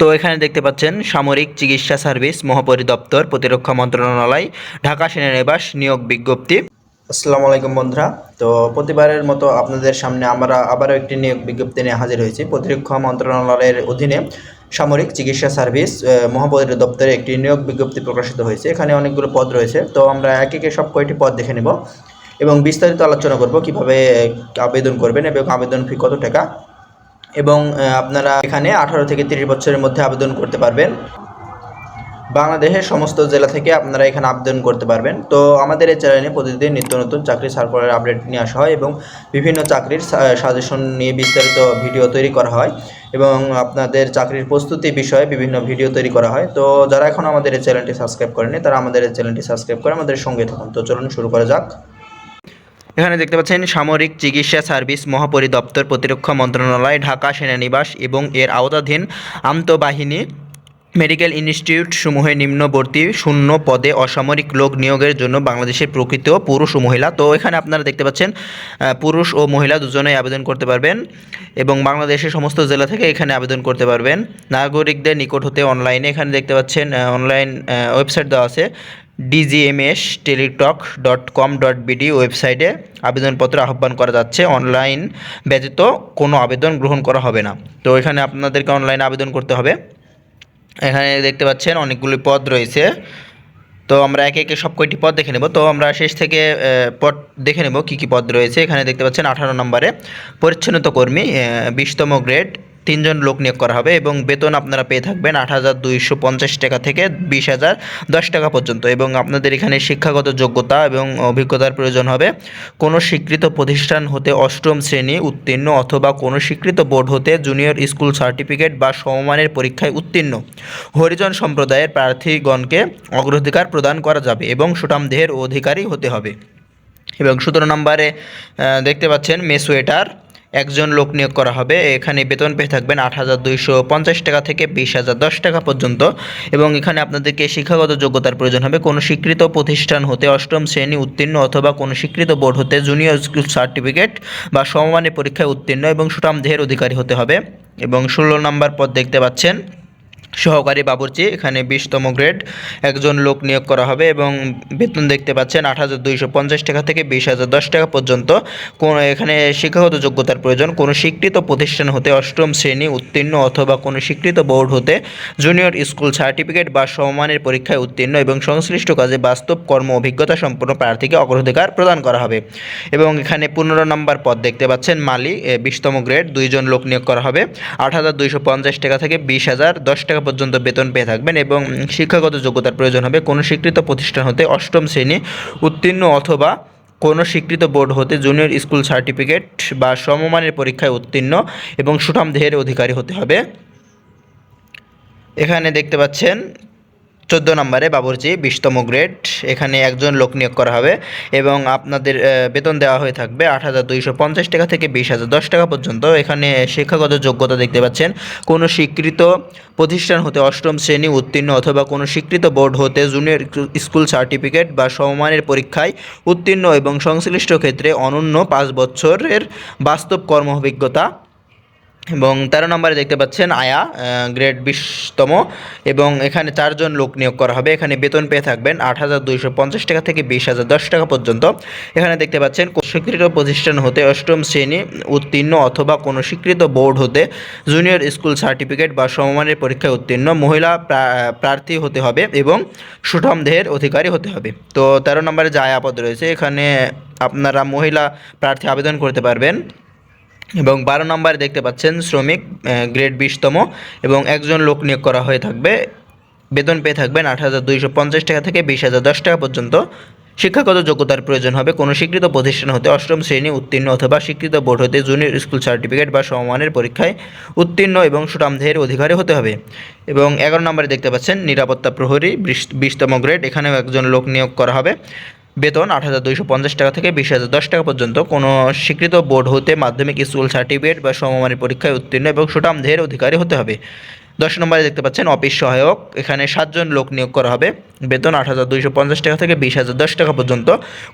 তো এখানে দেখতে পাচ্ছেন সামরিক চিকিৎসা সার্ভিস মহাপরিদপ্তর প্রতিরক্ষা মন্ত্রণালয় ঢাকা সেনানিবাস নিয়োগ বিজ্ঞপ্তি। আসসালামু আলাইকুম বন্ধুরা। তো প্রতিবারের মতো আপনাদের সামনে আমরা আবারও একটি নিয়োগ বিজ্ঞপ্তি নিয়ে হাজির হয়েছি। প্রতিরক্ষা মন্ত্রণালয়ের অধীনে সামরিক চিকিৎসা সার্ভিস আহ, মহাপরিদপ্তরে একটি নিয়োগ বিজ্ঞপ্তি প্রকাশিত হয়েছে। এখানে অনেকগুলো পদ রয়েছে। তো আমরা একে একে সব কয়টি পদ দেখে নেব এবং বিস্তারিত আলোচনা করব কীভাবে আবেদন করবেন এবং আবেদন ফি কত টাকা এবং আপনারা এখানে আঠারো থেকে তিরিশ বছরের মধ্যে আবেদন করতে পারবেন। বাংলাদেশের সমস্ত জেলা থেকে আপনারা এখানে আবেদন করতে পারবেন। তো আমাদের এই চ্যানেলে প্রতিদিন নিত্য নতুন চাকরি সার্কুলার আপডেট নিয়ে আসা হয় এবং বিভিন্ন চাকরির সাজেশন নিয়ে বিস্তারিত ভিডিও তৈরি করা হয় এবং আপনাদের চাকরির প্রস্তুতি বিষয়ে বিভিন্ন ভিডিও তৈরি করা হয়। তো যারা এখন আমাদের এই চ্যানেলটি সাবস্ক্রাইব করেনি তারা আমাদের এই চ্যানেলটি সাবস্ক্রাইব করে আমাদের সঙ্গে থাকুন। তো চলুন শুরু করা যাক। এখানে দেখতে পাচ্ছেন সামরিক চিকিৎসা সার্ভিস মহাপরিদপ্তর প্রতিরক্ষা মন্ত্রণালয়, ঢাকা সেনানিবাস এবং এর আওতাধীন আন্তঃবাহিনী মেডিকেল ইনস্টিটিউট সমূহে নিম্নবর্তী শূন্য পদে অসামরিক লোক নিয়োগের জন্য বাংলাদেশের প্রকৃত পুরুষ ও মহিলা। তো এখানে আপনারা দেখতে পাচ্ছেন পুরুষ ও মহিলা দুজনেই আবেদন করতে পারবেন এবং বাংলাদেশের সমস্ত জেলা থেকে এখানে আবেদন করতে পারবেন। নাগরিকদের নিকট হতে অনলাইনে এখানে দেখতে পাচ্ছেন অনলাইন ওয়েবসাইট দেওয়া আছে। DGMS Teletalk dot com dot BD ওয়েবসাইটে আবেদনপত্র আহ্বান করা যাচ্ছে। অনলাইন ব্যতীত কোনো আবেদন গ্রহণ করা হবে না। তো এখানে আপনাদেরকে অনলাইনে আবেদন করতে হবে। এখানে দেখতে পাচ্ছেন অনেকগুলি পদ রয়েছে। তো আমরা একে একে সব কয়টি পদ দেখে নেব। তো আমরা শেষ থেকে পদ দেখে নেব কী কী পদ রয়েছে। এখানে দেখতে পাচ্ছেন আঠারো নম্বরে, পরিচ্ছন্নতা কর্মী বিশতম গ্রেড তিনজন লোক নিয়োগ করা হবে এবং বেতন আপনারা পেয়ে থাকবেন আট হাজার দুইশো পঞ্চাশ টাকা থেকে বিশ হাজার দশ টাকা পর্যন্ত এবং আপনাদের এখানে শিক্ষাগত যোগ্যতা এবং অভিজ্ঞতার প্রয়োজন হবে। কোনো স্বীকৃত প্রতিষ্ঠান হতে অষ্টম শ্রেণি উত্তীর্ণ অথবা কোনো স্বীকৃত বোর্ড হতে জুনিয়র স্কুল সার্টিফিকেট বা সমমানের পরীক্ষায় উত্তীর্ণ। হরিজন সম্প্রদায়ের প্রার্থীগণকে অগ্রাধিকার প্রদান করা যাবে এবং সুঠামদেহের অধিকারী হতে হবে। এবং সতেরো নম্বরে দেখতে পাচ্ছেন মেসোয়েটার একজন লোক নিয়োগ করা হবে। এখানে বেতন পেয়ে থাকবেন আট হাজার দুইশো পঞ্চাশ টাকা থেকে বিশ হাজার দশ টাকা পর্যন্ত এবং এখানে আপনাদেরকে শিক্ষাগত যোগ্যতার প্রয়োজন হবে। কোনো স্বীকৃত প্রতিষ্ঠান হতে অষ্টম শ্রেণি উত্তীর্ণ অথবা কোনো স্বীকৃত বোর্ড হতে জুনিয়র স্কুল সার্টিফিকেট বা সমমানের পরীক্ষায় উত্তীর্ণ এবং সুটাম দেহের অধিকারী হতে হবে। এবং ষোলো নম্বর পদ দেখতে পাচ্ছেন। সহকারী বাবুর্চি, এখানে বিশতম গ্রেড। একজন লোক নিয়োগ করা হবে এবং বেতন দেখতে পাচ্ছেন আট হাজার দুইশো পঞ্চাশ টাকা থেকে বিশ হাজার দশ টাকা পর্যন্ত। কোন এখানে শিক্ষাগত যোগ্যতার প্রয়োজন। কোনো স্বীকৃত প্রতিষ্ঠান হতে অষ্টম শ্রেণি উত্তীর্ণ অথবা কোনো স্বীকৃত বোর্ড হতে জুনিয়র স্কুল সার্টিফিকেট বা সমমানের পরীক্ষায় উত্তীর্ণ এবং সংশ্লিষ্ট কাজে বাস্তব কর্ম অভিজ্ঞতা সম্পন্ন প্রার্থীকে অগ্রাধিকার প্রদান করা হবে। এবং এখানে পনেরো নম্বর পদ দেখতে পাচ্ছেন মালি বিশতম গ্রেড। দুইজন লোক নিয়োগ করা হবে আট হাজার দুইশো পঞ্চাশ টাকা থেকে বিশ হাজার দশ টাকা পর্যন্ত বেতন পেয়ে থাকবেন এবং শিক্ষাগত যোগ্যতার প্রয়োজন হবে। কোনো স্বীকৃত প্রতিষ্ঠান হতে অষ্টম শ্রেণি উত্তীর্ণ অথবা কোনো স্বীকৃত বোর্ড হতে জুনিয়র স্কুল সার্টিফিকেট বা সমমানের পরীক্ষায় উত্তীর্ণ এবং সুঠাম দেহের অধিকারী হতে হবে। এখানে দেখতে পাচ্ছেন চোদ্দ নম্বরে বাবুর্চি, বিশতম গ্রেড। এখানে একজন লোক নিয়োগ করা হবে এবং আপনাদের বেতন দেওয়া হয়ে থাকবে আট হাজার দুইশো পঞ্চাশ টাকা থেকে বিশ হাজার দশ টাকা পর্যন্ত। এখানে শিক্ষাগত যোগ্যতা দেখতে পাচ্ছেন, কোনো স্বীকৃত প্রতিষ্ঠান হতে অষ্টম শ্রেণি উত্তীর্ণ অথবা কোনো স্বীকৃত বোর্ড হতে জুনিয়র স্কুল সার্টিফিকেট বা সমমানের পরীক্ষায় উত্তীর্ণ এবং সংশ্লিষ্ট ক্ষেত্রে অনন্য পাঁচ বছরের বাস্তব কর্ম অভিজ্ঞতা এবং তেরো নম্বরে দেখতে পাচ্ছেন আয়া গ্রেড বিশতম এবং এখানে চারজন লোক নিয়োগ করা হবে। এখানে বেতন পেয়ে থাকবেন আট হাজার দুইশো পঞ্চাশ টাকা থেকে বিশ হাজার দশ টাকা পর্যন্ত। এখানে দেখতে পাচ্ছেন স্বীকৃত প্রতিষ্ঠান হতে অষ্টম শ্রেণি উত্তীর্ণ অথবা কোনো স্বীকৃত বোর্ড হতে জুনিয়র স্কুল সার্টিফিকেট বা সমমানের পরীক্ষায় উত্তীর্ণ মহিলা প্রার্থী হতে হবে এবং সুঠাম দেহের অধিকারী হতে হবে। তো তেরো নম্বরে যে আয়া পদ রয়েছে, এখানে আপনারা মহিলা প্রার্থী আবেদন করতে পারবেন। এবং বারো নম্বরে দেখতে পাচ্ছেন শ্রমিক গ্রেড বিশতম এবং একজন লোক নিয়োগ করা হয়ে থাকবে। বেতন পেয়ে থাকবেন আট হাজার দুইশো পঞ্চাশ টাকা থেকে বিশ হাজার দশ টাকা পর্যন্ত। শিক্ষাগত যোগ্যতার প্রয়োজন হবে। কোনো স্বীকৃত প্রতিষ্ঠান হতে অষ্টম শ্রেণি উত্তীর্ণ অথবা স্বীকৃত বোর্ড হতে জুনিয়র স্কুল সার্টিফিকেট বা সমমানের পরীক্ষায় উত্তীর্ণ এবং সুঠামদেহের অধিকারী হতে হবে। এবং এগারো নম্বরে দেখতে পাচ্ছেন নিরাপত্তা প্রহরী, বিশ- বিশতম গ্রেড এখানেও একজন লোক নিয়োগ করা হবে। বেতন আট হাজার দুইশো পঞ্চাশ টাকা থেকে বিশ হাজার দশ টাকা পর্যন্ত। কোনো স্বীকৃত বোর্ড হতে মাধ্যমিক স্কুল সার্টিফিকেট বা সমমানের পরীক্ষায় উত্তীর্ণ এবং সুঠাম দেহের অধিকারী হতে হবে। দশ নম্বরে দেখতে পাচ্ছেন, অফিস সহায়ক, এখানে সাতজন লোক নিয়োগ করা হবে। বেতন আট হাজার দুইশো পঞ্চাশ টাকা থেকে বিশ হাজার দশ টাকা পর্যন্ত।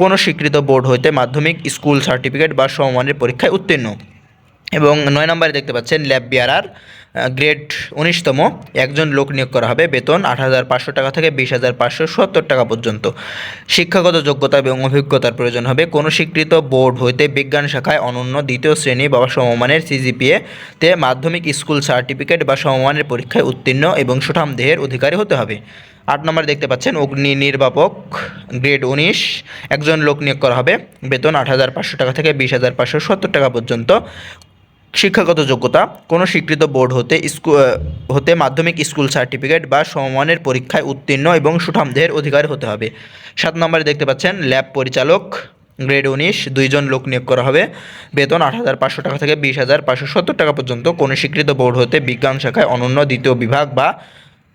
কোনো স্বীকৃত বোর্ড হইতে মাধ্যমিক স্কুল সার্টিফিকেট বা সমমানের পরীক্ষায় উত্তীর্ণ। এবং নয় নম্বরে দেখতে পাচ্ছেন, ল্যাব বিয়ারার গ্রেড উনিশতম একজন লোক নিয়োগ করা হবে। বেতন আট হাজার পাঁচশো টাকা থেকে বিশ হাজার পাঁচশো সত্তর টাকা পর্যন্ত। শিক্ষাগত যোগ্যতা এবং অভিজ্ঞতার প্রয়োজন হবে। কোনো স্বীকৃত বোর্ড হইতে বিজ্ঞান শাখায় অনন্য দ্বিতীয় শ্রেণি বা সমমানের সিজিপিএ তে মাধ্যমিক স্কুল সার্টিফিকেট বা সমমানের পরীক্ষায় উত্তীর্ণ এবং সুঠাম দেহের অধিকারী হতে হবে। আট নম্বরে দেখতে পাচ্ছেন, অগ্নি নির্বাপক গ্রেড উনিশ, একজন লোক নিয়োগ করা হবে। বেতন আট হাজার পাঁচশো টাকা থেকে বিশ হাজার পাঁচশো সত্তর টাকা পর্যন্ত। শিক্ষাগত যোগ্যতা, কোনো স্বীকৃত বোর্ড হতে হতে মাধ্যমিক স্কুল সার্টিফিকেট বা সমমানের পরীক্ষায় উত্তীর্ণ এবং সুঠাম দেহের অধিকারী হতে হবে। সাত নম্বরে দেখতে পাচ্ছেন, ল্যাব পরিচালক, গ্রেড উনিশ, দুইজন লোক নিয়োগ করা হবে। বেতন আট হাজার পাঁচশো টাকা থেকে বিশ হাজার পাঁচশো সত্তর টাকা পর্যন্ত। কোনো স্বীকৃত বোর্ড হতে বিজ্ঞান শাখায় অনন্য দ্বিতীয় বিভাগ বা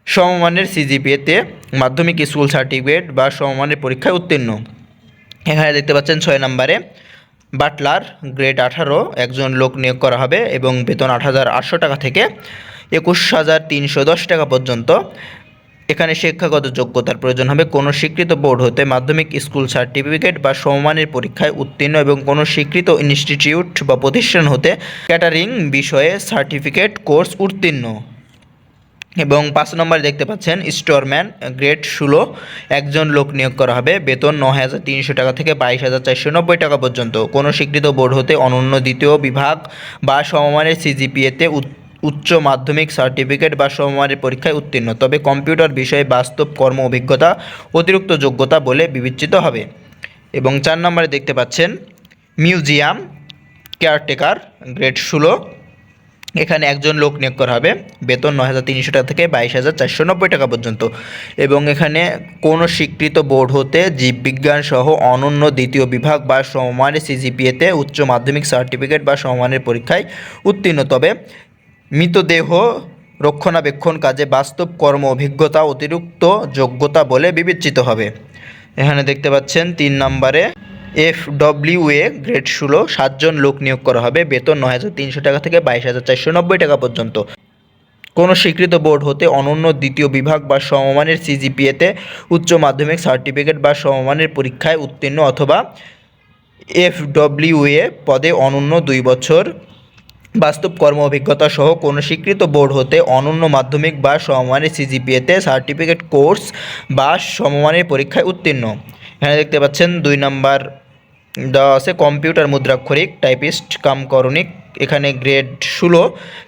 সমমানের সিজিপিএতে মাধ্যমিক স্কুল সার্টিফিকেট বা সমমানের পরীক্ষায় উত্তীর্ণ। এখানে দেখতে পাচ্ছেন ছয় নম্বরে বাটলার গ্রেড আঠারো একজন লোক নিয়োগ করা হবে এবং বেতন আট হাজার আটশো টাকা থেকে একুশ হাজার তিনশো দশ টাকা পর্যন্ত। এখানে শিক্ষাগত যোগ্যতার প্রয়োজন হবে। কোনো স্বীকৃত বোর্ড হতে মাধ্যমিক স্কুল সার্টিফিকেট বা সমমানের পরীক্ষায় উত্তীর্ণ এবং কোনো স্বীকৃত ইনস্টিটিউট বা প্রতিষ্ঠান হতে ক্যাটারিং বিষয়ে সার্টিফিকেট কোর্স উত্তীর্ণ। এবং পাঁচ নম্বরে দেখতে পাচ্ছেন, স্টোরম্যান গ্রেড ষোলো, একজন লোক নিয়োগ করা হবে। বেতন ন হাজার তিনশো টাকা থেকে বাইশ হাজার চারশো নব্বই টাকা পর্যন্ত। কোনো স্বীকৃত বোর্ড হতে অনন্য দ্বিতীয় বিভাগ বা সমমানের সিজিপিএতে উচ্চ মাধ্যমিক সার্টিফিকেট বা সমমানের পরীক্ষায় উত্তীর্ণ। তবে কম্পিউটার বিষয়ে বাস্তব কর্ম অভিজ্ঞতা, অতিরিক্ত যোগ্যতা বলে বিবেচিত হবে। এবং চার নম্বরে দেখতে পাচ্ছেন, মিউজিয়াম কেয়ারটেকার গ্রেড ষোলো এখানে একজন লোক নিয়োগ করা হবে। বেতন নয় হাজার তিনশো টাকা থেকে বাইশ হাজার চারশো নব্বই টাকা পর্যন্ত। এবং এখানে কোনো স্বীকৃত বোর্ড হতে জীববিজ্ঞান সহ অনন্য দ্বিতীয় বিভাগ বা সমমানের সিজিপিএতে উচ্চ মাধ্যমিক সার্টিফিকেট বা সমমানের পরীক্ষায় উত্তীর্ণ। তবে মৃতদেহ রক্ষণাবেক্ষণ কাজে বাস্তব কর্ম অভিজ্ঞতা অতিরিক্ত যোগ্যতা বলে বিবেচিত হবে। এখানে দেখতে পাচ্ছেন, তিন নম্বরে এফ ডব্লিউ এ গ্রেড ষোলো, সাতজন লোক নিয়োগ করা হবে। বেতন নয় হাজার তিনশো টাকা থেকে বাইশ হাজার চারশো নব্বই টাকা পর্যন্ত। কোনো স্বীকৃত বোর্ড হতে অনন্য দ্বিতীয় বিভাগ বা সমমানের সিজিপিএতে উচ্চ মাধ্যমিক সার্টিফিকেট বা সমমানের পরীক্ষায় উত্তীর্ণ অথবা এফ ডব্লিউ এ পদে অনন্য দুই বছর বাস্তব কর্ম অভিজ্ঞতা সহ কোনো স্বীকৃত বোর্ড হতে অনন্য মাধ্যমিক বা সমমানের সিজিপিএতে সার্টিফিকেট কোর্স বা সমমানের পরীক্ষায় উত্তীর্ণ। এখানে দেখতে পাচ্ছেন দুই নাম্বার দেওয়া আছে কম্পিউটার মুদ্রাক্ষরিক টাইপিস্ট কাম করণিক এখানে গ্রেড ষোলো,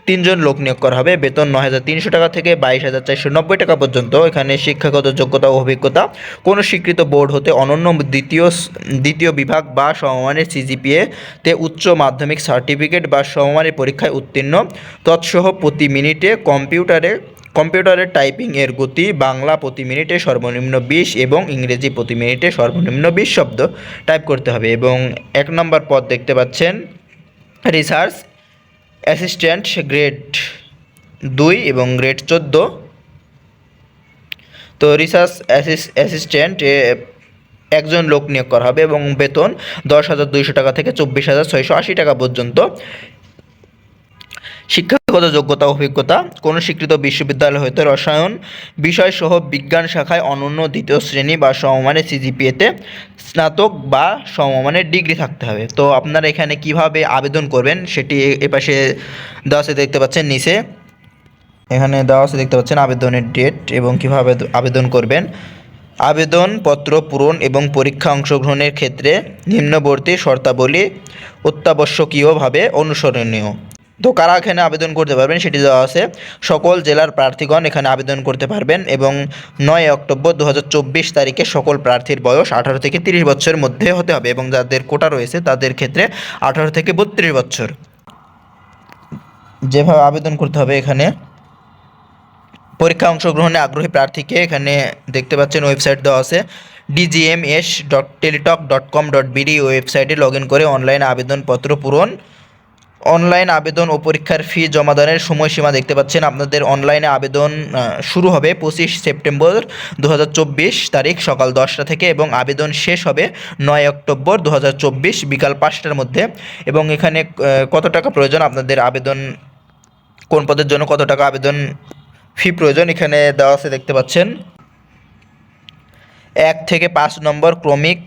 তিনজন লোক নিয়োগ করা হবে। বেতন নয় হাজার তিনশো টাকা থেকে বাইশ হাজার চারশো নব্বই টাকা পর্যন্ত। এখানে শিক্ষাগত যোগ্যতা ও অভিজ্ঞতা। কোনো স্বীকৃত বোর্ড হতে অনন্য দ্বিতীয় দ্বিতীয় বিভাগ বা সমমানের সিজিপিএ তে উচ্চ মাধ্যমিক সার্টিফিকেট বা সমমানের পরীক্ষায় উত্তীর্ণ। তৎসহ প্রতি মিনিটে কম্পিউটারে কম্পিউটারের টাইপিং এর গতি বাংলা প্রতি মিনিটে সর্বনিম্ন বিশ এবং ইংরেজি প্রতি মিনিটে সর্বনিম্ন বিশ শব্দ টাইপ করতে হবে এবং এক নম্বর পদ দেখতে পাচ্ছেন। রিসার্চ অ্যাসিস্ট্যান্ট গ্রেড দুই এবং গ্রেড চোদ্দ। তো রিসার্চ অ্যাসিস্ট্যান্ট একজন লোক নিয়োগ করা হবে এবং বেতন দশ হাজার দুইশো টাকা থেকে চব্বিশ হাজার ছয়শো আশি টাকা পর্যন্ত। শিক্ষাগত যোগ্যতা, অভিজ্ঞতা, কোনো স্বীকৃত বিশ্ববিদ্যালয় হতে রসায়ন বিষয়সহ বিজ্ঞান শাখায় অনন্য দ্বিতীয় শ্রেণি বা সমমানের সিজিপিএতে স্নাতক বা সমমানের ডিগ্রি থাকতে হবে। তো আপনারা এখানে কীভাবে আবেদন করবেন সেটি এপাশে দেওয়া আছে দেখতে পাচ্ছেন নিচে। এখানে দেওয়া আছে দেখতে পাচ্ছেন আবেদনের ডেট এবং কীভাবে আবেদন করবেন। আবেদনপত্র পূরণ এবং পরীক্ষা অংশগ্রহণের ক্ষেত্রে নিম্নবর্তী শর্তাবলী অত্যাবশ্যকীয়ভাবে অনুসরণীয়। তো কারা এখানে আবেদন করতে পারবেন সেটি দেওয়া আছে। সকল জেলার প্রার্থীগণ এখানে আবেদন করতে পারবেন এবং নয় অক্টোবর দু হাজার চব্বিশ তারিখে সকল প্রার্থীর বয়স আঠারো থেকে তিরিশ বছরের মধ্যে হতে হবে এবং যাদের কোটা রয়েছে তাদের ক্ষেত্রে আঠারো থেকে বত্রিশ বছর। যেভাবে আবেদন করতে হবে এখানে। পরীক্ষা অংশগ্রহণে আগ্রহী প্রার্থীকে এখানে দেখতে পাচ্ছেন, ওয়েবসাইট দেওয়া আছে। DGMS dot Teletalk dot com dot BD ওয়েবসাইটে লগ ইন করে অনলাইন আবেদনপত্র পূরণ অনলাইন আবেদন ও পরীক্ষার ফি জমাদানের সময়সীমা দেখতে পাচ্ছেন। আপনাদের অনলাইনে আবেদন শুরু হবে পঁচিশ সেপ্টেম্বর দু হাজার চব্বিশ তারিখ সকাল দশটা থেকে এবং আবেদন শেষ হবে নয় অক্টোবর দু হাজার চব্বিশ বিকাল পাঁচটার মধ্যে। এবং এখানে কত টাকা প্রয়োজন? আপনাদের আবেদন, কোন পদের জন্য কত টাকা আবেদন ফি প্রয়োজন? এখানে দেওয়া আছে দেখতে পাচ্ছেন। এক থেকে পাঁচ নম্বর ক্রমিক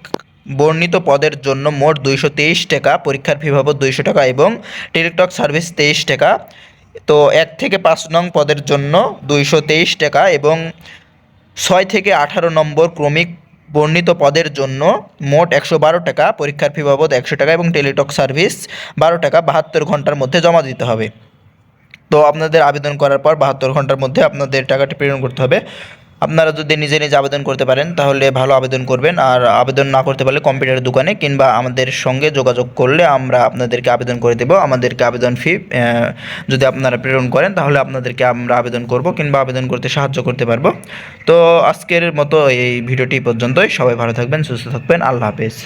বর্ণিত পদের জন্য মোট দুইশো তেইশ টাকা, পরীক্ষার ফি বাবদ দুইশো টাকা এবং টেলিটক সার্ভিস তেইশ টাকা। তো এক থেকে পাঁচ নং পদের জন্য দুইশো তেইশ টাকা এবং ছয় থেকে আঠারো নম্বর ক্রমিক বর্ণিত পদের জন্য মোট একশো বারো টাকা, পরীক্ষার ফি বাবদ একশো টাকা এবং টেলিটক সার্ভিস বারো টাকা বাহাত্তর ঘণ্টার মধ্যে জমা দিতে হবে। তো আপনাদের আবেদন করার পর বাহাত্তর ঘণ্টার মধ্যে আপনাদের টাকাটি প্রেরণ করতে হবে। আপনারা যদি নিজে নিজে আবেদন করতে পারেন, তাহলে ভালো আবেদন করবেন। আর আবেদন না করতে পারলে কম্পিউটার দোকানে কিংবা আমাদের সঙ্গে যোগাযোগ করলে আমরা আপনাদেরকে আবেদন করে দেব। আমাদেরকে আবেদন ফি যদি আপনারা প্রেরণ করেন, তাহলে আপনাদেরকে আমরা আবেদন করব কিংবা আবেদন করতে সাহায্য করতে পারব। তো আজকের মতো এই ভিডিওটি পর্যন্তই। সবাই ভালো থাকবেন, সুস্থ থাকবেন। আল্লাহ হাফেজ।